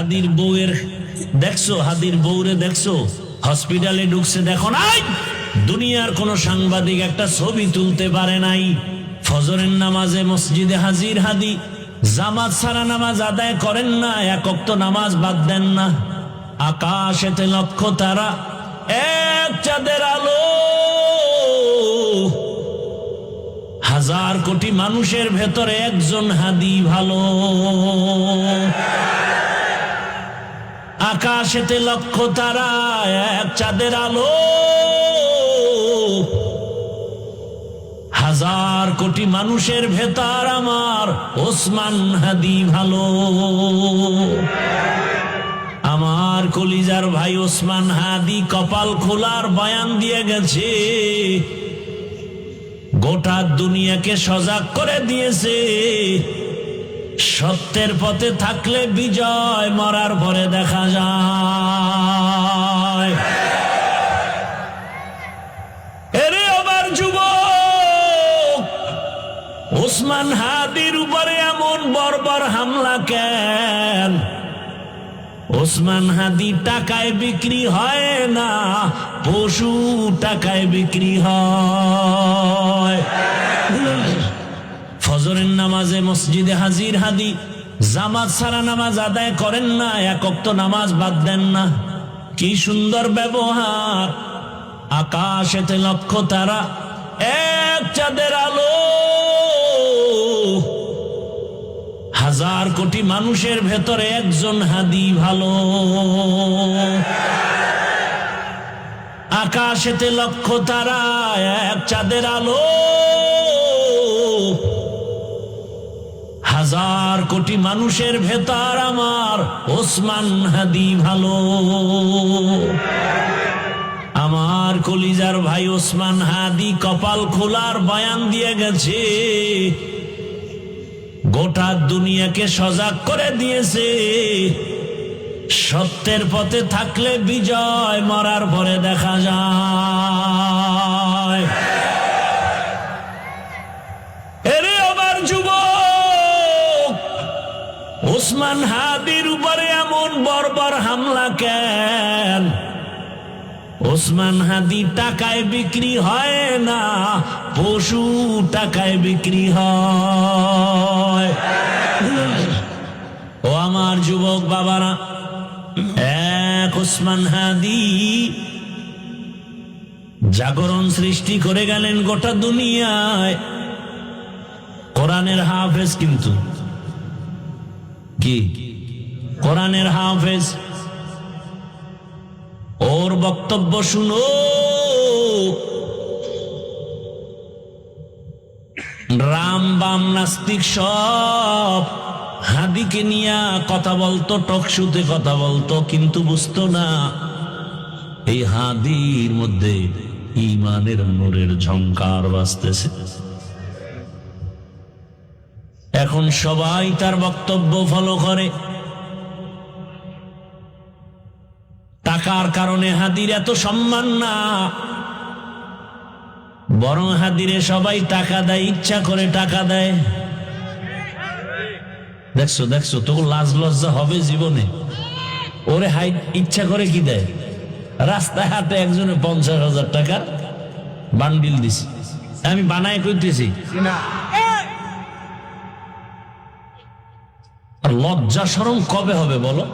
হাদির বউয়ের দেখছ, হাদির বউরে দেখছ? হসপিটালে ঢুকছে, দেখো নাই। দুনিয়ার কোন সাংবাদিক একটা ছবি তুলতে পারে নাই। ফজরের নামাজে মসজিদে হাজির হাদি। জামাত সারা নামাজ আদায় করেন না একক তো নামাজ বাদ দেন না। আকাশেতে লক্ষ তারা, এক চাঁদের আলো। হাজার কোটি মানুষের ভেতরে একজন হাদি ভালো। আকাশেতে লক্ষ তারা, এক চাঁদের আলো। হাজার কোটি মানুষের ভেতর আমার ওসমান হাদি ভালো। আমার কলিজার ভাই ওসমান হাদি কপাল খোলার বয়ান দিয়ে গেছে। গোটা দুনিয়াকে সজাগ করে দিয়েছে। সত্যের পথে থাকলে বিজয়, মরার পরে দেখা যায়। ওসমান হাদির উপরে এমন বর্বর হামলা কেন? ওসমান হাদি টাকায় বিক্রি হয় না, পশু টাকায় বিক্রি হয়। ফজরের নামাজে মসজিদে হাজির হাদি, জামাত সারা নামাজ আদায় করেন না একক তো নামাজ বাদ দেন না। কি সুন্দর ব্যবহার। আকাশেতে লক্ষ্য তারা, এক চাঁদের আলো। হাজার কোটি মানুষের ভেতরে একজন হাদি ভালো। আকাশেতে লক্ষ তারা, এক চাঁদের আলো। হাজার কোটি মানুষের ভেতর আমার ওসমান হাদি ভালো। আমার কলিজার ভাই ওসমান হাদি কপাল খোলার বয়ান দিয়ে গেছে। গোটা দুনিয়াকে সজাগ করে দিয়েছে। সত্যের পথে থাকলে বিজয়, মরার পরে দেখা যায়। এরে আমার যুবক, ওসমান হাদির উপরে এমন বর্বর হামলা কেন? ওসমান হাদি টাকায় বিক্রি হয় না পশু টাকায় বিক্রি হয়। ও আমার যুবক বাবারা, এক ওসমান হাদি জাগরণ সৃষ্টি করে গেলেন গোটা দুনিয়ায়। কোরআনের হাফেজ কিন্তু। কি? কোরআনের হাফেজ। ওর বক্তব্য শুনো। রাম বাম নাস্তিক সব। হাদিকে নিয়ে কথা বলতো, টকশুতে কথা বলতো, কিন্তু বুঝতো না। এই হাদির মধ্যে ইমানের নূরের ঝংকার বাজতেছে। এখন সবাই তার বক্তব্য ফলো করে। টাকার কারণে হাদির এত সম্মান না। বরং হাদিরে সবাই টাকা দেয় ইচ্ছা করে টাকা দেয়। দেখছ দেখছ তোকে লাজ লজ্জা হবে জীবনে। ওরে হাই ইচ্ছা করে কি দেয়? রাস্তায় হাতে একজনে পঞ্চাশ হাজার টাকার বান্ডিল দিছি। আমি বানায় করতেছি আর লজ্জা সরম কবে হবে বলো?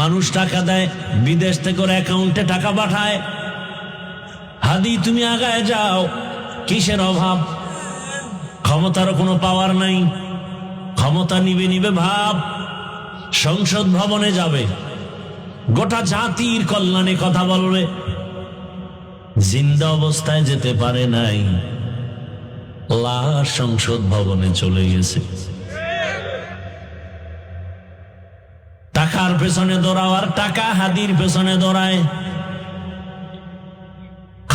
মানুষ টাকা দেয় বিদেশ থেকে ওর অ্যাকাউন্টে টাকা পাঠায়। হাদি তুমি আগায় যাও। কিসের অভাব? ক্ষমতার কোনো পাওয়ার নাই। ক্ষমতা নিবে নিবে ভাব। সংসদ ভবনে যাবে। গোটা জাতির কল্যাণে কথা বলবে। জিন্দা অবস্থায় যেতে পারে নাই। লাশ সংসদ ভবনে চলে গেছে। টাকার পেছনে দৌড়াও আর টাকা হাদির পেছনে দৌড়ায়।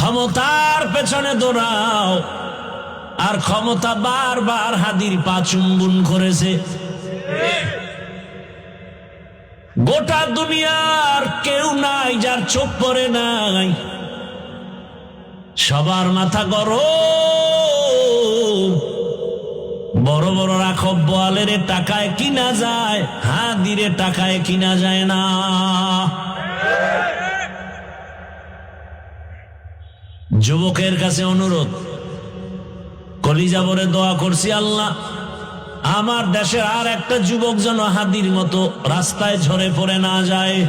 ক্ষমতার পেছনে দৌড়াও। আর ক্ষমতা বারবার হাদির পা চুম্বন করেছে। গোটা দুনিয়ার কেউ নাই যার চোখ পড়ে নাই। সবার মাথা গরম। বড় বড় রাখব বোয়ালের টাকায় কিনা যায় হাদিরে টাকায় কিনা যায় না। যুবকের কাছে অনুরোধ, কলিজা ভরে দোয়া করছি আল্লাহ, আমার দেশের আর একটা যুবক যেন হাদির মতো রাস্তায় ঝরে পড়ে না যায়।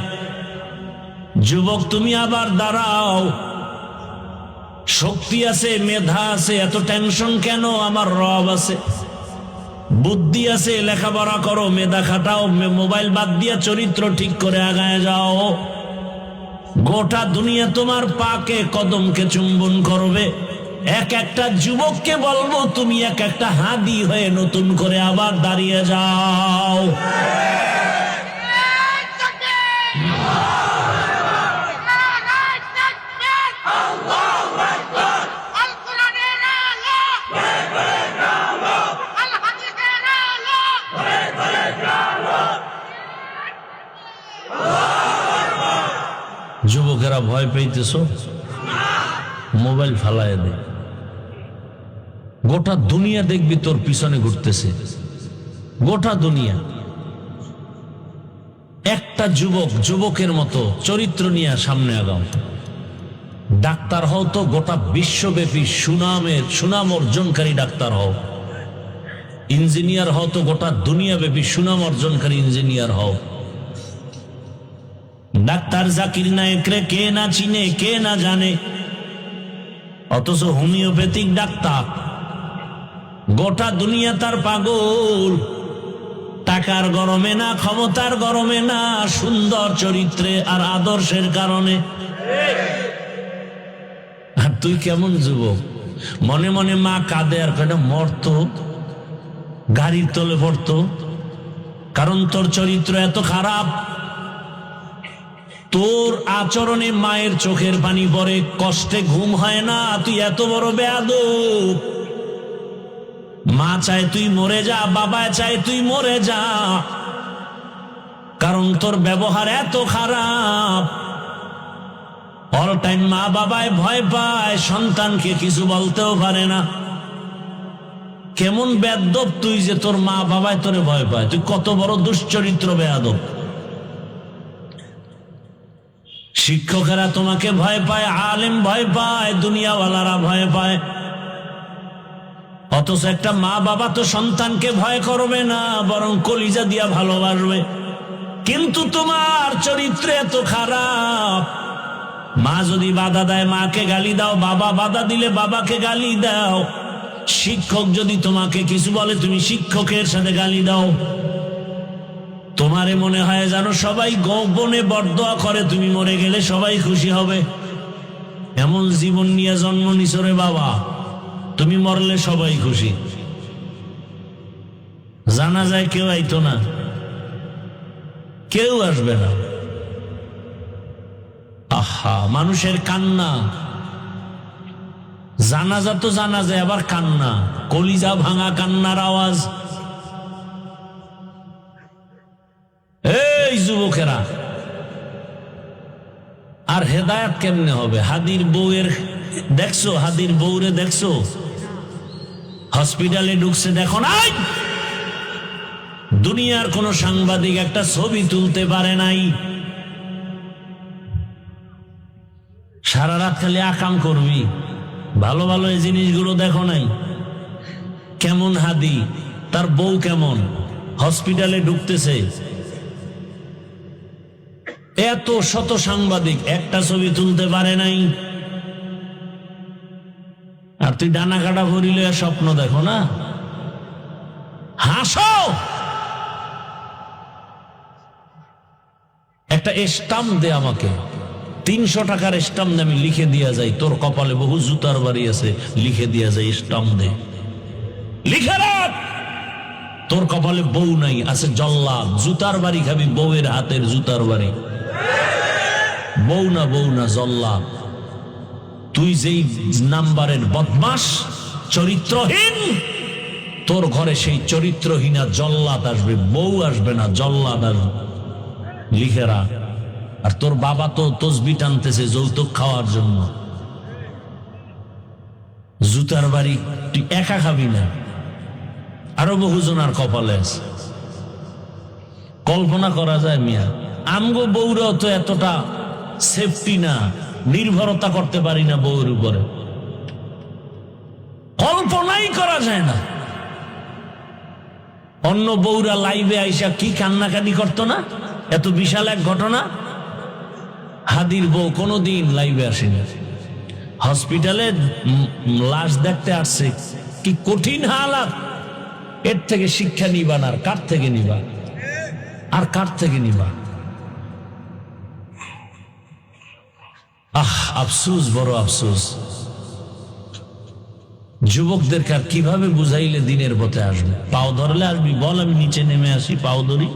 যুবক, তুমি আবার দাঁড়াও। শক্তি আছে, মেধা আছে, এত টেনশন কেন? আমার রব আছে। বুদ্ধি আছে, লেখাপড়া করো, মেধা খাটাও মোবাইল বাদ দিয়া চরিত্র ঠিক করে আগায় যাও। গোটা দুনিয়া তোমার পাকে কদমকে চুম্বন করবে। এক একটা যুবককে বলব, তুমি এক একটা হাদি হয়ে নতুন করে আবার দাঁড়িয়ে যাও। পেয়েতেছ মোবাইল ফালায় দে। গোটা দুনিয়া দেখবি তোর পিছনে ঘুরতেছে। গোটা দুনিয়া। একটা যুবক যুবকের মতো চরিত্র নিয়ে সামনে আগাও। ডাক্তার হও তো, গোটা বিশ্বব্যাপী সুনামের, সুনাম অর্জনকারী ডাক্তার হও। ইঞ্জিনিয়ার হও তো, গোটা দুনিয়াব্যাপী সুনাম অর্জনকারী ইঞ্জিনিয়ার হও। ডাক্তার জাকির নায়করে কে না চিনে, কে না জানে? অথচ হোমিওপ্যাথিক ডাক্তার। গোটা দুনিয়া তার পাগল। টাকার গরমে না, ক্ষমতার গরমে না, সুন্দর চরিত্রে আর আদর্শের কারণে। আর তুই কেমন যুবক? মনে মনে মা কাঁদে আর কেন মরত গাড়ির তলে পড়তো। কারণ তোর চরিত্র এত খারাপ তোর আচরণে মায়ের চোখের পানি পরে, কষ্টে ঘুম হয় না, তুই এত বড় বেয়াদ মা চায় তুই মরে যা, বাবা চায় তুই মরে যা। কারণ তোর ব্যবহার এত খারাপ। অল টাইম মা বাবায় ভয় পায়, সন্তানকে কিছু বলতেও পারে না। কেমন বেদব তুই যে তোর মা বাবায় তোরে ভয় পায়। তুই কত বড় দুশ্চরিত্র বেয়াদব। শিক্ষকেরা তোমাকে ভয় পায়, আলেম ভয় পায়, দুনিয়াওয়ালারা ভয় পায়। অথচ একটা মা বাবা তো সন্তানকে ভয় করবে না, বরং কলিজা দিয়া ভালোবাসবে। কিন্তু তোমার চরিত্র এত খারাপ। মা যদি বাধা দেয়, মাকে গালি দাও, বাবা বাধা দিলে বাবাকে গালি দাও। শিক্ষক যদি তোমাকে কিছু বলে, তুমি শিক্ষকের সাথে গালি দাও। তোমারে মনে হয় জানো সবাই গোপনে বরদোয়া করে, তুমি মরে গেলে সবাই খুশি হবে। এমন জীবন নিয়ে জন্ম নিছরে বাবা, তুমি মরলে সবাই খুশি। জানা যায় কেউ আইতো না, কেউ আসবে না। আহা, মানুষের কান্না। জানাজা তো জানা যায়, আবার কান্না। কলিজা ভাঙা কান্নার আওয়াজ। এই যুবকেরা, আর হেদায়াত কেমনে হবে? হাদির বউয়ের দেখছ? হাদির বউরে দেখছ? হসপিটালে ঢুকছে, দেখো নাই দুনিয়ার কোন সাংবাদিক একটা ছবি তুলতে পারে নাই। সারা রাত খালি আকাম করবি। ভালো ভালো এই জিনিসগুলো দেখো নাই। কেমন হাদি? তার বউ কেমন? হসপিটালে ঢুকতেছে। এত শত সাংবাদিক একটা ছবি তুলতে পারে নাই। আর তুই ডানা কাটা ভরিলে স্বপ্ন দেখো না? হাসো! একটা স্টাম্প দে আমাকে। তিনশো টাকার স্টাম্প আমি লিখে দিয়া যাই। তোর কপালে বহু জুতার বাড়ি আছে, লিখে দিয়া যাই স্টাম্প দে। লিখে রাখ! তোর কপালে বউ নাই, আছে জল্লা জুতার বাড়ি খাবি, বউয়ের হাতের জুতার বাড়ি। বউ না বউ না জল্লাদ তুই যেই নাম্বারের বদমাস, চরিত্রহীন, তোর ঘরে সেই চরিত্রহীনা জল্লাদ আসবে, বউ আসবে না, জল্লাদ আসবে লিখে রাখ আর তোর বাবা তো তসবি টানতেছে যৌতুক খাওয়ার জন্য। জুতার বাড়ি তুই একা খাবি না। আরও বহুজনার কপালে আছে। কল্পনা করা যায় মিয়া আমগো বউরাও তো এতটা সেফটি না, নির্ভরতা করতে পারি না বউর উপরে। কল্পনাই করা যায় না। অন্য বউরা লাইভে আইসা কি কান্নাকাটি করতো না? এত বিশাল এক ঘটনা? হাদির বউ কোনোদিন লাইভে আসেনি। হসপিটালে লাশ দেখতে আসছে। কি কঠিন হালাত। এর থেকে শিক্ষা নিবা না, আর কার থেকে নিবা? আর কার থেকে নিবা আহ আফসুস, বড় আফসুস। যুবকদেরকে আর কীভাবে বুঝাইলে দিনের পথে আসবে? পাও ধরলে আসবি, বল আমি নিচে নেমে আসি, পাও ধরি।